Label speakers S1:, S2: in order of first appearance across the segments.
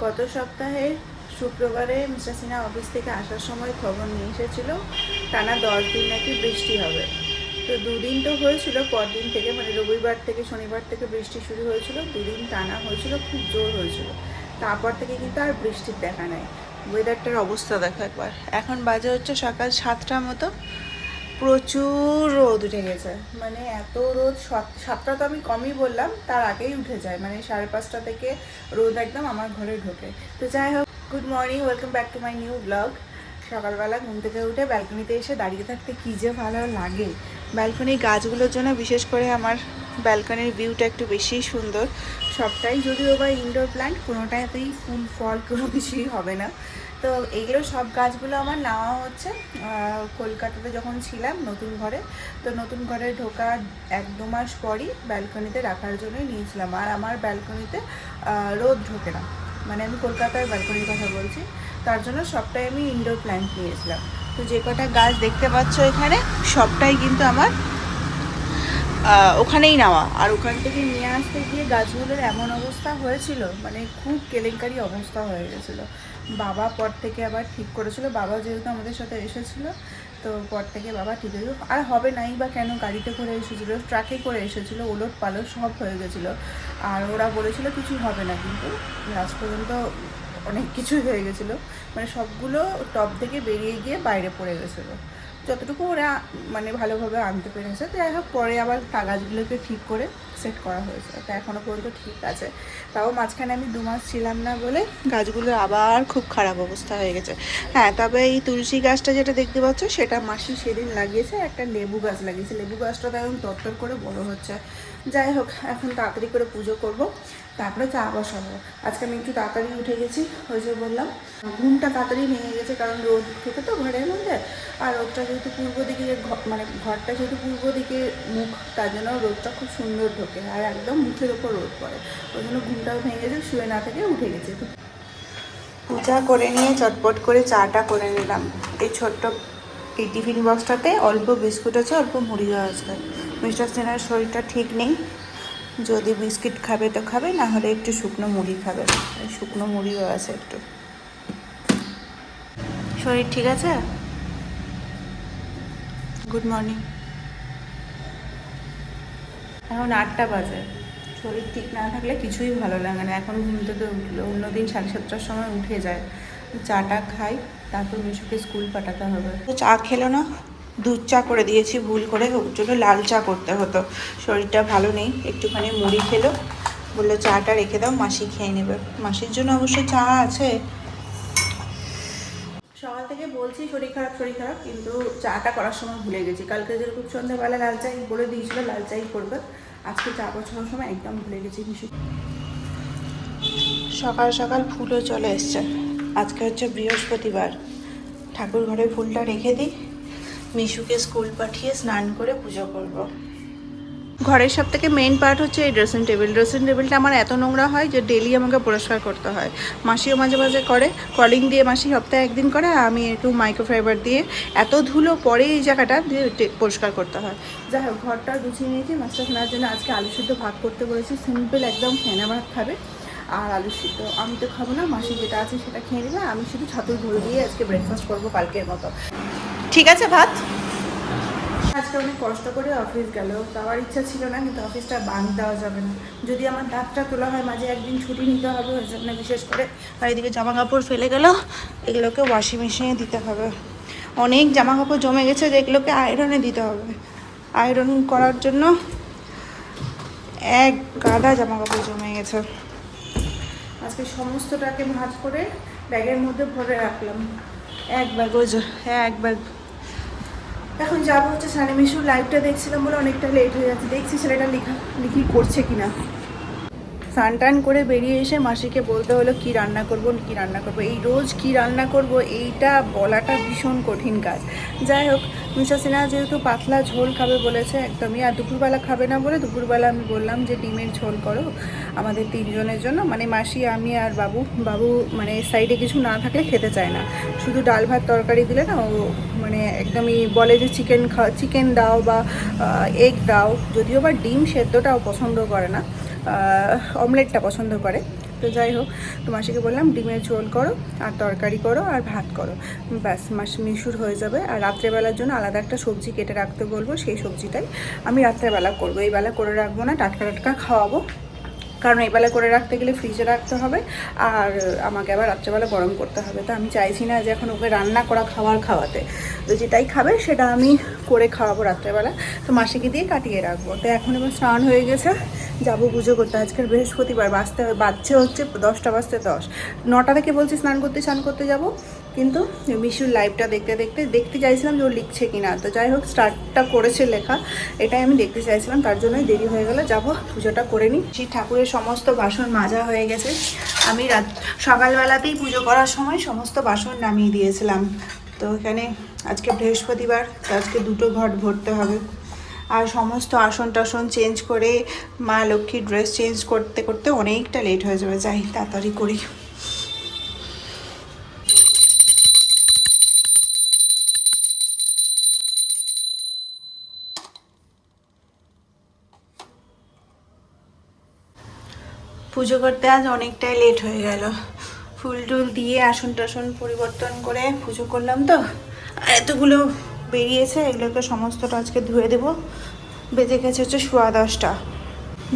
S1: গত সপ্তাহে শুক্রবারে মিস্টার সিনহা অফিস থেকে আসার সময় খবর নিয়ে এসেছিল, টানা দশ দিন নাকি বৃষ্টি হবে। তো দুদিন তো হয়েছিল, পরদিন থেকে মানে রবিবার থেকে শনিবার থেকে বৃষ্টি শুরু হয়েছিল, দুদিন টানা হয়েছিল, খুব জোর হয়েছিল। তারপর থেকে কিন্তু আর বৃষ্টির দেখা নেই। ওয়েদারটার অবস্থা দেখো একবার। এখন বাজে হচ্ছে সকাল সাতটার মতো। প্রচুর রোদ উঠে গেছে। মানে এত রোদ, সাত- সাতটা তো আমি কমই বললাম, তার আগেই উঠে যায়। মানে সাড়ে পাঁচটা থেকে রোদ একদম আমার ঘরে ঢোকে। তো যাই হোক good morning welcome back to my new blog সকালবেলা ঘুম থেকে উঠে ব্যালকনিতে এসে দাঁড়িয়ে থাকতে কী যে ভালো লাগে। ব্যালকনি গাছগুলোর জন্য বিশেষ করে আমার ব্যালকনির ভিউটা একটু বেশি সুন্দর। সবটাই যদিও বা ইনডোর প্ল্যান্ট কোনোটাতেই ফুল, ফল কোনো কিছুই হবে না। তো এইগুলো সব গাছগুলো আমার নেওয়া হচ্ছে কলকাতাতে যখন ছিলাম নতুন ঘরে, তো নতুন ঘরে ঢোকার এক দু মাস পরই ব্যালকনিতে রাখার জন্য নিয়েছিলাম। আর আমার ব্যালকনিতে রোদ ঢোকে না। মানে আমি কলকাতার ব্যালকনির কথা বলছি, তার জন্য সবটাই আমি ইনডোর প্ল্যান্ট নিয়েছিলাম। তো যে কটা গাছ দেখতে পাচ্ছ এখানে, সবটাই কিন্তু আমার ওখানেই নেওয়া। আর ওখান থেকে নিয়ে আসতে গিয়ে গাছগুলোর এমন অবস্থা হয়েছিল মানে খুব কেলেঙ্কারি অবস্থা হয়ে গেছিল। বাবা পর থেকে আবার ঠিক করেছিল। বাবা যেহেতু আমাদের সাথে এসেছিল, তো পর থেকে বাবা ঠিক হয়েছিল আর হবে নাই বা কেন গাড়িতে করে এসেছিল, ট্রাকে করে এসেছিল, ওলট পালট সব হয়ে গেছিল। আর ওরা বলেছিল কিছু হবে না, কিন্তু লাস্ট পর্যন্ত অনেক কিছুই হয়ে গেছিল। মানে সবগুলো টপ থেকে বেরিয়ে গিয়ে বাইরে পড়ে গেছিল। যতটুকু ওরা মানে ভালোভাবে আনতে পেরেছে, তো যাই হোক পরে আবার কাগজগুলোকে ঠিক করে সেট করা হয়েছে। তা এখনও পর্যন্ত ঠিক আছে। তাও মাঝখানে আমি দু মাস ছিলাম না বলে গাছগুলোর আবার খুব খারাপ অবস্থা হয়ে গেছে। হ্যাঁ তবে এই তুলসী গাছটা যেটা দেখতে পাচ্ছ, সেটা মাসি সেদিন লাগিয়েছে, একটা লেবু গাছ লাগিয়েছে। লেবু গাছটা তো এখন তরতর করে বড় হচ্ছে। যাই হোক, এখন তাড়াতাড়ি করে পুজো করব, তারপরে চা বসাবো। আজকে আমি একটু তাড়াতাড়ি উঠে গেছি, ওই যে বললাম, ঘুমটা তাড়াতাড়ি ভেঙে গেছে, কারণ রোদ ঢুকে তো ঘরের মধ্যে। আর রোদটা যেহেতু পূর্ব দিকে মানে ঘরটা যেহেতু পূর্ব দিকে মুখ, তার জন্য রোদটা খুব সুন্দর ঢোকে, আর একদম মুখের ওপর রোদ পড়ে। ওই জন্য ঘুমটাও ভেঙে গেছে, শুয়ে না থেকে উঠে গেছে। পূজা করে নিয়ে চটপট করে চাটা করে নিলাম। এই ছোট্ট এই টিফিন বক্সটাতে অল্প বিস্কুট আছে, অল্প মুড়িও আছে। মিস্টার সেনার শরীরটা ঠিক নেই। যদি বিস্কিট খাবে তো খাবে, না হলে একটু শুকনো মুড়ি খাবে। শুকনো মুড়িও আছে একটু। শরীর ঠিক আছে? গুড মর্নিং এখন আটটা বাজে। শরীর ঠিক না থাকলে কিছুই ভালো লাগে না। এখন ঘুম থেকে উঠল অন্যদিন সাড়ে সাতটার সময় উঠে যায়। চাটা খাই, তারপর মিশুকে স্কুল পাঠাতে হবে। চা খেলো না? দুধ চা করে দিয়েছি, ভুল করে ওর জন্য লাল চা করতে হতো। শরীরটা ভালো নেই, একটুখানি মুড়ি খেলো। বলল, চাটা রেখে দাও, মাসি খেয়ে নেবে। মাসির জন্য অবশ্য চা আছে। সকাল থেকে বলছি শরীর খারাপ শরীর খারাপ, কিন্তু চাটা করার সময় ভুলে গেছি। কালকে যেরকম সন্ধ্যাবেলা লাল চাই বলে দিয়েছিল, লাল চাই করবে। আজকে চা বসানোর সময় একদম ভুলে গেছি মিশু সকাল সকাল ফুলও চলে এসছে। আজকে হচ্ছে বৃহস্পতিবার। ঠাকুর ঘরে ফুলটা রেখে দিই। মিশুকে স্কুল পাঠিয়ে স্নান করে পুজো করব। ঘরের সব থেকে মেন পার্ট হচ্ছে এই ড্রেসিং টেবিল ড্রেসিং টেবিলটা আমার এত নোংরা হয় যে ডেলি আমাকে পরিষ্কার করতে হয়। মাসিও মাঝে মাঝে করে কলিং দিয়ে মাসি সপ্তাহে একদিন করে আমি একটু মাইক্রোফাইবার দিয়ে এত ধুলো পরে এই জায়গাটা দিয়ে পরিষ্কার করতে হয়। যাই হোক, ঘরটা গুছিয়ে নিয়েছি। মাছটা কেনার জন্য আজকে আলু সিদ্ধ ভাত করতে বলেছি। সিম্পল একদম ফেনা ভাত খাবে আর আলু সিদ্ধ। আমি তো খাব না, মাসি যেটা আছে সেটা খেয়ে নেবে। আমি শুধু ছাতুর ঝোল দিয়ে আজকে ব্রেকফাস্ট করব কালকের মতো। ঠিক আছে ভাত? আজকে অনেক কষ্ট করে অফিস গেল যাওয়ার ইচ্ছা ছিল না কিন্তু অফিসটা বাদ দেওয়া যাবে না। যদি আমার দাঁতটা তোলা হয় মাঝে একদিন ছুটি নিতে হবে ওই জন্য বিশেষ করে এদিকে জামা কাপড় ফেলে গেল এগুলোকে ওয়াশিং মেশিনে দিতে হবে। অনেক জামা কাপড় জমে গেছে যেগুলোকে আয়রনে দিতে হবে। আয়রন করার জন্য এক গাদা জামা কাপড় জমে গেছে। আজকে সমস্তটাকে ভাঁজ করে ব্যাগের মধ্যে ভরে রাখলাম। এক ব্যাগ ওই যে, এক ব্যাগ এখন যাব হচ্ছে সানি মিশুর লাইভটা দেখছিলাম বলে অনেকটা লেট হয়ে যাচ্ছে। দেখছি ছেলেটা লিখা লিখি করছে কিনা। স্নান টান করে বেরিয়ে এসে মাসিকে বলতে হলো, কি রান্না করব কি রান্না করব? এই রোজ কি রান্না করব, এইটা বলাটা ভীষণ কঠিন কাজ। যাই হোক মিশা সিনহা যেহেতু পাতলা ঝোল খাবে বলেছে একদমই, আর দুপুরবেলা খাবে না বলে দুপুরবেলা আমি বললাম যে, ডিমের ঝোল করো আমাদের তিনজনের জন্য। মানে মাসি, আমি আর বাবু বাবু মানে সাইডে কিছু না থাকলে খেতে চায় না। শুধু ডাল ভাত তরকারি দিলে না, ও মানে একদমই বলে যে, চিকেন খা চিকেন দাও বা এগ দাও। যদিও বা ডিম সেদ্ধটাও পছন্দ করে না। অমলেটটা পছন্দ করে। তো যাই হোক, তো মাসিকে বললাম, ডিমের ঝোল করো, আর তরকারি করো, আর ভাত করো। ব্যাস, মাস মিশুর হয়ে যাবে। আর রাত্রেবেলার জন্য আলাদা একটা সবজি কেটে রাখতে বলব, সেই সবজিটাই আমি রাত্রেবেলা করব। এইবেলা করে রাখব না, টাটকা টাটকা খাওয়াবো। কারণ এই বেলা করে রাখতে গেলে ফ্রিজে রাখতে হবে, আর আমাকে আবার রাত্রেবেলা গরম করতে হবে। তো আমি চাইছি না যে এখন ওকে রান্না করা খাবার খাওয়াতে। তো যেটাই খাবে সেটা আমি করে খাওয়াবো রাত্রেবেলা। তো মাসিকে দিয়ে কাটিয়ে রাখব। তো এখন এবার স্নান হয়ে গেছে। যাব পুজো করতে। আজকের বৃহস্পতিবার। বাঁচতে হবে বাচ্চা হচ্ছে দশটা বাজতে দশ। নটা থেকে বলছি স্নান করতে স্নান করতে যাব। কিন্তু মিশুর লাইভটা দেখতে দেখতে দেখতে চাইছিলাম যে ও লিখছে কি না তো যাই হোক স্টার্টটা করেছে লেখা। এটাই আমি দেখতে চাইছিলাম, তার জন্যই দেরি হয়ে গেল। যাব, পুজোটা করে নিই। শ্রী ঠাকুরের সমস্ত বাসন মাজা হয়ে গেছে। আমি রাত, সকালবেলাতেই পুজো করার সময় সমস্ত বাসন নামিয়ে দিয়েছিলাম। তো এখানে আজকে বৃহস্পতিবার, তো আজকে দুটো ঘট ভরতে হবে। আর সমস্ত আসন টাসন চেঞ্জ করে, মা লক্ষ্মীর ড্রেস চেঞ্জ করতে করতে অনেকটা লেট হয়ে যাবে। যাই, তাড়াতাড়ি করি। পুজো করতে আজ অনেকটাই লেট হয়ে গেল। ফুল টুল দিয়ে আসন টাসন পরিবর্তন করে পুজো করলাম তো। আর এতগুলো বেরিয়েছে, এগুলোকে সমস্তটা আজকে ধুয়ে দেবো। বেজে গেছে হচ্ছে সোয়া দশটা।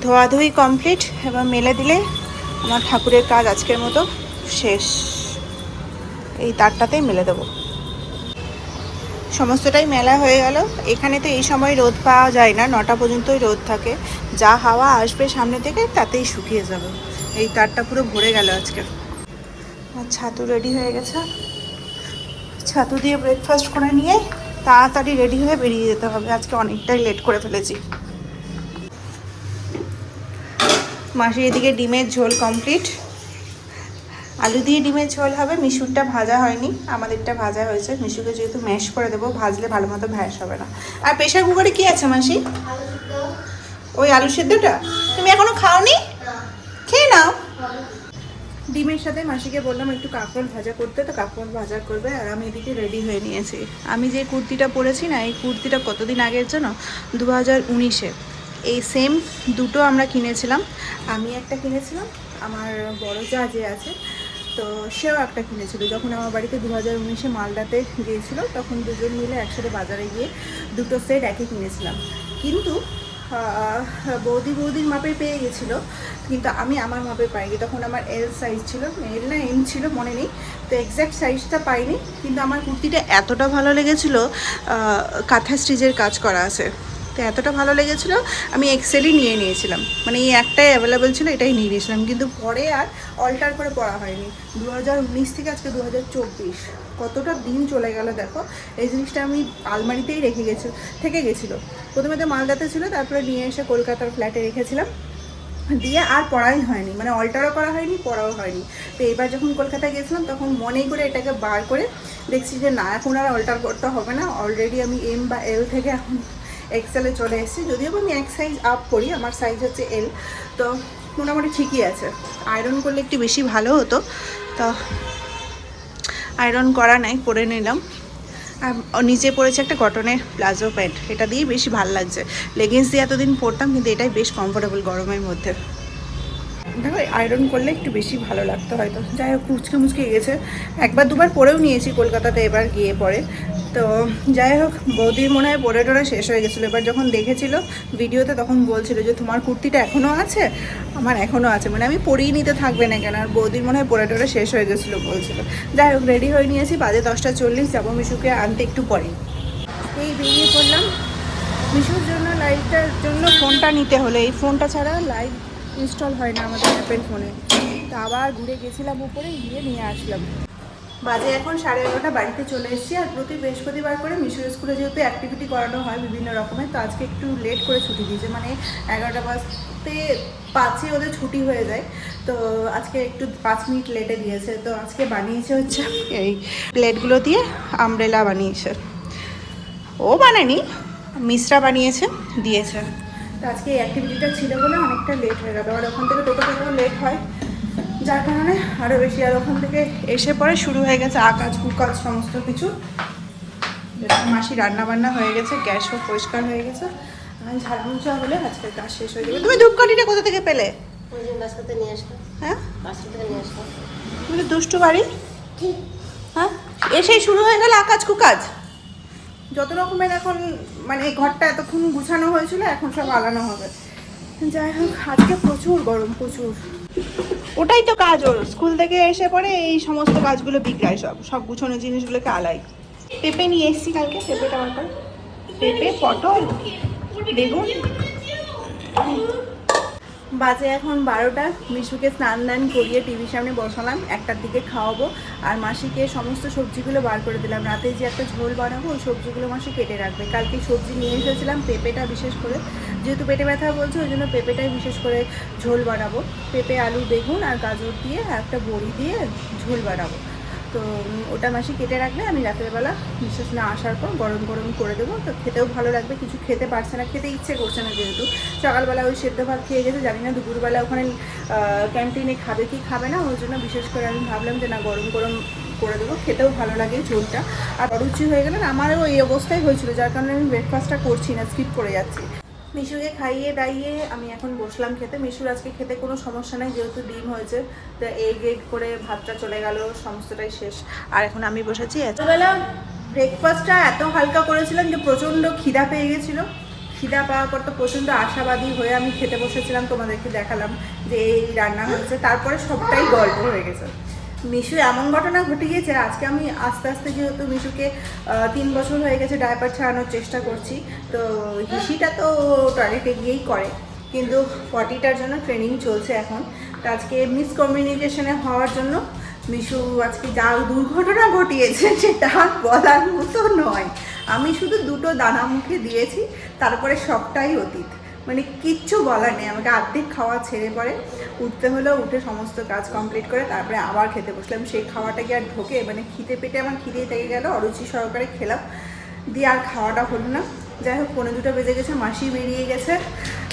S1: ধোয়াধুয়ি কমপ্লিট এবার মেলে দিলে আমার ঠাকুরের কাজ আজকের মতো শেষ। এই তারটাতেই মেলে দেবো। সমস্তটাই মেলা হয়ে গেল। এখানে তো এই সময় রোদ পাওয়া যায় না, নটা পর্যন্তই রোদ থাকে। যা হাওয়া আসবে সামনে থেকে তাতেই শুকিয়ে যাবে। এই তারটা পুরো ভরে গেল আজকে। আমার ছাতু রেডি হয়ে গেছে। ছাতু দিয়ে ব্রেকফাস্ট করে নিয়ে তাড়াতাড়ি রেডি হয়ে বেরিয়ে যেতে হবে। আজকে অনেকটাই লেট করে ফেলেছি। মাসি এদিকে ডিমের ঝোল কমপ্লিট আলু দিয়ে ডিমের ঝোল হবে। মিশুরটা ভাজা হয়নি। আমাদেরটা ভাজা হয়েছে। মিশুকে যেহেতু ম্যাশ করে দেবো, ভাজলে ভালো মতো ভ্যাস হবে না। আর প্রেশার কুকারে কি আছে, মাসি? ওই আলু সেদ্ধটা? তুমি এখনও খাওনি? খেয়ে নাও। ডিমের সাথে মাসিকে বললাম একটু কাঁকরোল ভাজা করতে, তো কাঁকরোল ভাজা করবে আর আমি এদিকে রেডি হয়ে নিয়েছি। আমি যে কুর্তিটা পরেছি না, এই কুর্তিটা কতদিন আগের জন্য দু হাজার উনিশে। এই সেম দুটো আমরা কিনেছিলাম। আমি একটা কিনেছিলাম। আমার বড় যা যে আছে তো সেও একটা কিনেছিল। যখন আমার বাড়িতে দু হাজার উনিশে মালদাতে গিয়েছিল, তখন দুজন মিলে একসাথে বাজারে গিয়ে দুটো সেট একই কিনেছিলাম। কিন্তু বৌদি বৌদির মাপে পেয়ে গেছিল। কিন্তু আমি আমার মাপে পাইনি। তখন আমার এল সাইজ ছিল এল না এম ছিল, মনে নেই। তো এক্স্যাক্ট সাইজটা পাইনি। কিন্তু আমার কুর্তিটা এতটা ভালো লেগেছিলো কাঁথা স্টিচের কাজ করা আছে। তো এতটা ভালো লেগেছিলো, আমি এক্সেলই নিয়ে নিয়েছিলাম। মানে এই একটাই অ্যাভেলেবেল ছিল, এটাই নিয়ে নিয়েছিলাম। কিন্তু পরে আর অল্টার করে পড়া হয়নি। দু হাজার উনিশ থেকে আজকে দু হাজার চব্বিশ। কতটা দিন চলে গেল দেখো। এই জিনিসটা আমি আলমারিতেই রেখে গেছি থেকে গেছিল। প্রথমে তো মালদাতে ছিল, তারপরে নিয়ে এসে কলকাতার ফ্ল্যাটে রেখেছিলাম। দিয়ে আর পড়াই হয়নি। মানে অল্টারও করা হয়নি, পড়াও হয়নি। তো এবার যখন কলকাতায় গেছিলাম, তখন মনে করে এটাকে বার করে দেখছি যে, না, এখন আর অল্টার করতে হবে না। অলরেডি আমি এম বা এল থেকে এখন এক্সেলে চলে এসেছি। যদিও আমি এক সাইজ আপ করি, আমার সাইজ হচ্ছে এল তো মোটামুটি ঠিকই আছে। আয়রন করলে একটু বেশি ভালো হতো। তো আয়রন করা নাই, পরে নিলাম। নিচে পড়েছে একটা কটনের প্লাজো প্যান্ট এটা দিয়েই বেশি ভালো লাগছে। লেগিংস দিয়ে এতদিন পরতাম, কিন্তু এটাই বেশ কমফোর্টেবল গরমের মধ্যে। দেখো আয়রন করলে একটু বেশি ভালো লাগতো হয়তো। যাই হোক মুচকে মুচকে গেছে। একবার দুবার পরেও নিয়েছি, কলকাতাতে এবার গিয়ে পরে। তো যাই হোক, বৌদির মনে হয় পরে টোরে শেষ হয়ে গেছিল। এবার যখন দেখেছিল ভিডিওতে, তখন বলছিল যে, তোমার কুর্তিটা এখনও আছে? আমার এখনও আছে। মানে আমি পরেই নিতে থাকবে না কেন? আর বৌদির মনে হয় পরে টোরে শেষ হয়ে গেছিল বলছিল। যাই হোক রেডি হয়ে নিয়েছি। বাজে দশটা চল্লিশ। যাব মিশুকে আনতে একটু পরেই এই বেরিয়ে পড়লাম। মিশুর জন্য লাইভটার জন্য ফোনটা নিতে হলো। এই ফোনটা ছাড়া লাইভ ইনস্টল হয় না আমাদের অ্যাপেল ফোনে। তো আবার ঘুরে গেছিলাম উপরে গিয়ে নিয়ে আসলাম। বাজে এখন সাড়ে এগারোটা, বাড়িতে চলে এসেছি। আর প্রতি বৃহস্পতিবার করে মিশুর স্কুলে যেহেতু অ্যাক্টিভিটি করানো হয় বিভিন্ন রকমের, তো আজকে একটু লেট করে ছুটি দিয়েছে। মানে এগারোটা বাজতে পাঁচে ওদের ছুটি হয়ে যায়। তো আজকে একটু পাঁচ মিনিট লেটে দিয়েছে তো আজকে বানিয়েছে হচ্ছে এই প্লেটগুলো দিয়ে আমব্রেলা বানিয়েছে। ও বানায়নি, মিশ্রা বানিয়েছে, দিয়েছে। তো আজকে এই অ্যাক্টিভিটিটা ছিল বলে অনেকটা লেট হয়ে গেল। আর ওখান থেকে টোটো থেকেও লেট হয়। যার কারণে আরও বেশি আর ওখান থেকে এসে পরে শুরু হয়ে গেছে আকাজ কুকাজ সমস্ত কিছু। মাসি রান্না বান্না হয়ে গেছে গ্যাসও পরিষ্কার হয়ে গেছে। আর ঝাড়মুচা হলে আজকের কাজ শেষ হয়ে যাবে। তুমি ধূপকাঠিটা কোথা থেকে পেলে? হ্যাঁ? তুমি তো দুষ্টু বাড়ি? হ্যাঁ? এসেই শুরু হয়ে গেল আকাজ কুকাজ? যত রকমের এখন মানে ঘরটা এতক্ষণ গুছানো হয়েছিল, এখন সব আলানো হবে। যাই হোক, আজকে প্রচুর গরম, প্রচুর। ওটাই তো কাজ ওর। স্কুল থেকে এসে পরে এই সমস্ত কাজগুলো বিগড়ায় সব সব গুছানো জিনিসগুলোকে আলাই। পেঁপে নিয়ে এসছি কালকে, পেঁপেটা আমার পেঁপে, পটল, বেগুন বাজে এখন বারোটা। মিশুকে স্নান দান করিয়ে টিভির সামনে বসালাম, একটার দিকে খাওয়াবো। আর মাসিকে সমস্ত সবজিগুলো বার করে দিলাম। রাতে যে একটা ঝোল বানাবো, ওই সবজিগুলো মাসি কেটে রাখবে। কালকে সবজি নিয়ে এসেছিলাম পেঁপেটা বিশেষ করে। যেহেতু পেটে ব্যথা বলছে, ওই জন্য পেঁপেটাই বিশেষ করে ঝোল বানাবো। পেঁপে, আলু, বেগুন আর গাজর দিয়ে একটা বড়ি দিয়ে ঝোল বানাবো। তো ওটা মাসি কেটে রাখলে আমি রাতের বেলা বিশেষ না আসার পর গরম গরম করে দেবো। তো খেতেও ভালো লাগবে, কিছু খেতে পারছে না, খেতে ইচ্ছে করছে না যেহেতু। সকালবেলা ওই সেদ্ধ ভাত খেয়ে গেছে, জানি না দুপুরবেলা ওখানে ক্যান্টিনে খাবে কি খাবে না, ওই জন্য বিশেষ করে আমি ভাবলাম যে না, গরম গরম করে দেবো, খেতেও ভালো লাগে ঝোলটা। আর অরুচি হয়ে গেলে আমারও এই অবস্থাই হয়েছিল, যার কারণে আমি ব্রেকফাস্টটা করছি না স্কিপ করে যাচ্ছি। মিশুকে খাইয়ে দাইয়ে আমি এখন বসলাম খেতে। মিশুর আজকে খেতে কোনো সমস্যা নাই, যেহেতু ডিম হয়েছে, তো এগ এগ করে ভাতটা চলে গেল, সমস্তটাই শেষ। আর এখন আমি বসেছি। এতবেলা ব্রেকফাস্টটা এত হালকা করেছিলাম যে প্রচণ্ড খিদা পেয়ে গেছিল। খিদা পাওয়ার পর তো প্রচণ্ড আশাবাদী হয়ে আমি খেতে বসেছিলাম, তোমাদেরকে দেখালাম যে এই রান্না হয়েছে। তারপরে সবটাই গল্প হয়ে গেছে। মিশু এমন ঘটনা ঘটে গিয়েছে, আজকে আমি আস্তে আস্তে যেহেতু মিশুকে তিন বছর হয়ে গেছে ডায়পার ছাড়ানোর চেষ্টা করছি, তো হিসিটা তো টয়লেটে গিয়েই করে, কিন্তু পটিটার জন্য ট্রেনিং চলছে এখন। তো আজকে মিসকমিউনিকেশনে হওয়ার জন্য মিশু আজকে যা দুর্ঘটনা ঘটিয়েছে সেটা বলার মতো নয়। আমি শুধু দুটো দানা মুখে দিয়েছি, তারপরে সবটাই অতীত। মানে কিচ্ছু বলার নেই। আমাকে অর্ধেক খাওয়া ছেড়ে পরে উঠতে হলো, উঠে সমস্ত কাজ কমপ্লিট করে তারপরে আবার খেতে বসলাম। সেই খাওয়াটা কি আর ঢোকে? মানে খিদে পেটে আমার খিদেই থেকে গেল, অরুচি সহকারে খেলাম। দিয়ে আর খাওয়াটা হলো না। যাই হোক পনেরো দুটো বেজে গেছে, মাসি বেরিয়ে গেছে।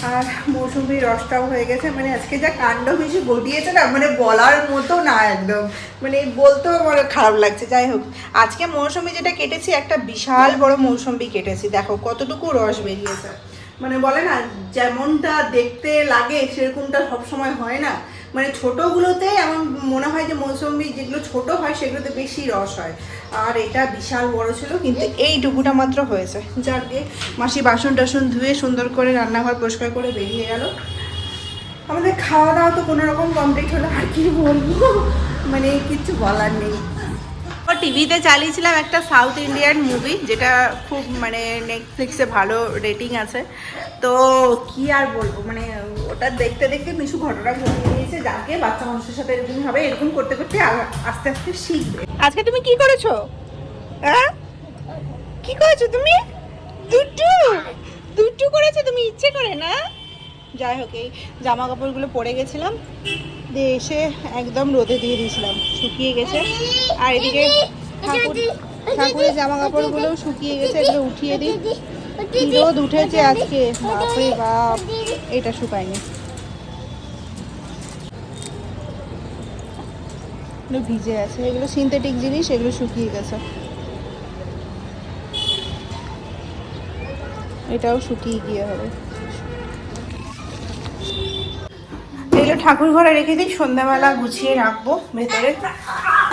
S1: আর মৌসুমির রসটাও হয়ে গেছে। মানে আজকে যা কাণ্ড বেশি ঘটিয়েছে না মানে বলার মতো না একদম। মানে বলতেও আমার খারাপ লাগছে। যাই হোক, আজকে মৌসুমি যেটা কেটেছি, একটা বিশাল বড় মৌসুমি কেটেছি। দেখো, কতটুকু রস বেরিয়েছে। মানে বলে না, যেমনটা দেখতে লাগে সেরকমটা সবসময় হয় না। মানে ছোটোগুলোতে এমন মনে হয় যে মৌসুমি যেগুলো ছোট হয় সেগুলোতে বেশি রস হয়। আর এটা বিশাল বড় ছিল, কিন্তু এইটুকুটা মাত্র হয়েছে। যাক মাসি বাসন টাসন ধুয়ে সুন্দর করে রান্নাঘর পরিষ্কার করে বেরিয়ে গেল। আমাদের খাওয়া দাওয়া তো কোনো রকম কমপ্লিট হলো আর কি বলব? মানে কিচ্ছু বলার নেই। টিভিতে চালিয়েছিলাম একটা সাউথ ইন্ডিয়ান মুভি যেটা খুব মানে নেটফ্লিক্সে ভালো রেটিং আছে। তো কি আর বলব মানে ওটা দেখতে দেখতে মিশু ঘটনা ঘটিয়ে দিয়েছে, যাকে বাচ্চা মানুষের সাথে এরকম হবে, এরকম করতে করতে আস্তে আস্তে শিখবে। আজকে তুমি কি করেছ? হ্যাঁ কি করেছ তুমি? দুটু! দুটু করেছ তুমি, ইচ্ছে করে না? যাই হোক, এই জামা কাপড়গুলো পরে গেছিলাম। দিয়ে এসে একদম রোদে দিয়ে দিয়েছিলাম। শুকিয়ে গেছে। আর এদিকে ঠাকুর ঠাকুরের জামা কাপড়গুলো শুকিয়ে গেছে, এগুলো উঠিয়ে দিই। রোদ উঠেছে আজকে। বাপরে বাপ, এটা শুকায়নি। ভিজে আছে। এগুলো সিনথেটিক জিনিস, এগুলো শুকিয়ে গেছে। এটাও শুকিয়ে গিয়ে হবে। ঠাকুর ঘরে রেখে দিই, সন্ধ্যাবেলা গুছিয়ে রাখব ভেতরে।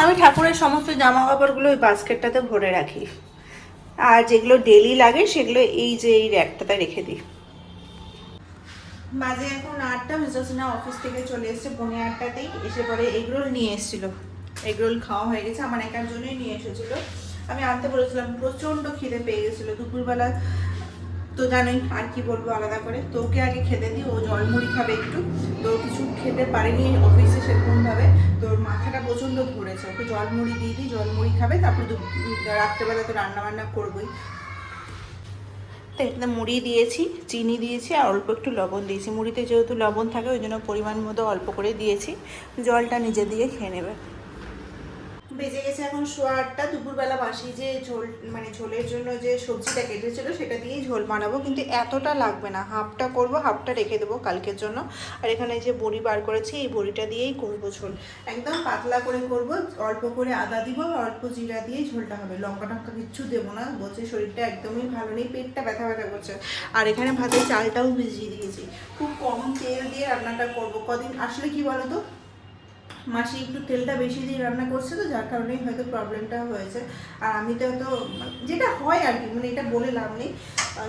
S1: আমি ঠাকুরের সমস্ত জামা কাপড়গুলো ওই বাস্কেটটাতে ভরে রাখি। আর যেগুলো ডেলি লাগে, সেগুলো এই যে এই র্যাকটাতে রেখে দিই। মাঝে এখন আটটা, মিস্টার সিনহা অফিস থেকে চলে এসেছে পৌনে আটটাতেই। এসে পরে এগরোল নিয়ে এসেছিল। এগরোল খাওয়া হয়ে গেছে, আমার একার জন্যই নিয়ে এসেছিল। আমি আনতে বলেছিলাম, প্রচণ্ড খিদে পেয়ে গেছিল। দুপুরবেলা তো জানোই, আর কি বলব আলাদা করে। তো ওকে আগে খেতে দিই, ও জল মুড়ি খাবে একটু। তো কিছু খেতে পারেনি অফিসে সেরকমভাবে। তো ওর মাথাটা প্রচণ্ড ঘুরেছে, ওকে জল মুড়ি দিয়ে দিই, জল মুড়ি খাবে, তারপর রাত্রেবেলা তো রান্না বান্না করবোই। তো, এখানে মুড়ি দিয়েছি, চিনি দিয়েছি, আর অল্প একটু লবণ দিয়েছি। মুড়িতে যেহেতু লবণ থাকে, ওই জন্য পরিমাণ মতো অল্প করে দিয়েছি। জলটা নিজে দিয়ে খেয়ে নেবে। বেজে গেছে এখন সোয়া দুপুরবেলা বাসি যে ঝোল মানে ঝোলের জন্য যে সবজিটা কেটেছিল সেটা দিয়েই ঝোল বানাবো। কিন্তু এতটা লাগবে না, হাফটা করব, হাফটা রেখে দেবো কালকের জন্য। আর এখানে যে বড়ি বার করেছি, এই বড়িটা দিয়েই করব ঝোল। একদম পাতলা করে করব, অল্প করে আদা দিব, অল্প জিরা দিয়েই ঝোলটা হবে। লঙ্কা টঙ্কা কিচ্ছু দেবো না, বলছে শরীরটা একদমই ভালো নেই, পেটটা ব্যথা ব্যথা করছে। আর এখানে ভাতের চালটাও ভিজিয়ে দিয়েছি। খুব কম তেল দিয়ে রান্নাটা করব। কদিন, আসলে কি বলো তো মাসি একটু তেলটা বেশি দিয়ে রান্না করছে তো, যার কারণেই হয়তো প্রবলেমটা হয়েছে। আর আমি তো তো যেটা হয় আর কি মানে এটা বলে লাভ নেই।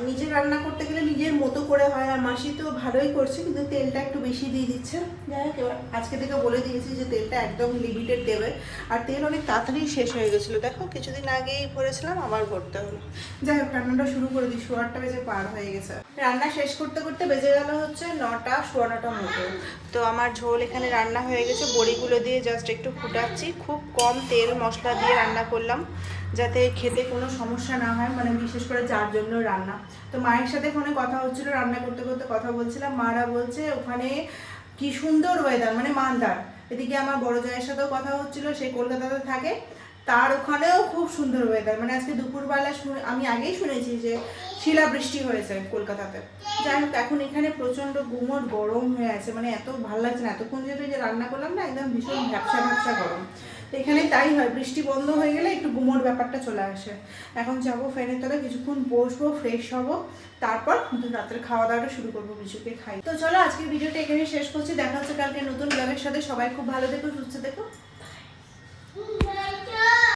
S1: নিজে রান্না করতে গেলে নিজের মতো করে হয়, আর মাসি তো ভালোই করছে, কিন্তু তেলটা একটু বেশি দিয়ে দিচ্ছে। যাই হোক, এবার আজকে থেকে বলে দিয়েছি যে তেলটা একদম লিমিটেড দেবে। আর তেল অনেক তাড়াতাড়ি শেষ হয়ে গেছিল। দেখো, কিছুদিন আগেই ভরেছিলাম, আবার ভরতে হলো। যাই হোক, রান্নাটা শুরু করে দিই। সোয়ারটা বেজে পার হয়ে গেছে। রান্না শেষ করতে করতে বেজে গেল হচ্ছে নটা, সোয়া নটা মতো। তো আমার ঝোল এখানে রান্না হয়ে গেছে বড়িগুলো দিয়ে জাস্ট একটু ফুটাচ্ছি। খুব কম তেল মশলা দিয়ে রান্না করলাম, যাতে খেতে কোনো সমস্যা না হয় মানে বিশেষ করে যার জন্য রান্না। তো মায়ের সাথে ফোনে কথা হচ্ছিল, রান্না করতে করতে কথা বলছিলাম। মারা বলছে, ওখানে কি সুন্দর ওয়েদার মানে মালদার এদিকে আমার বড় জয়ের সাথেও কথা হচ্ছিল, সে কলকাতাতে থাকে। তার ওখানেও খুব সুন্দর ওয়েদার মানে আজকে দুপুরবেলা আমি আগেই শুনেছি যে শিলাবৃষ্টি হয়েছে কলকাতাতে। যাই হোক, এখন এখানে প্রচণ্ড গুমোট গরম হয়ে আছে। মানে এত ভালো লাগছে না। এতক্ষণ যেটা যে রান্না করলাম না, একদম ভীষণ ভ্যাপসা ভ্যাপসা গরম। তো এখানে তাই হয়, বৃষ্টি বন্ধ হয়ে গেলে একটু গুমোট ব্যাপারটা চলে আসে। এখন যাব ফ্যানের তলে কিছুক্ষণ বসবো ফ্রেশ হব। তারপর রাত্রে খাওয়া দাওয়াটা শুরু করব, বিশুকে খাই তো চলো, আজকের ভিডিওটা এখানে শেষ করছি। দেখা হচ্ছে কালকে নতুন ব্লগের সাথে। সবাই খুব ভালো দেখো সুস্থ দেখো Mua.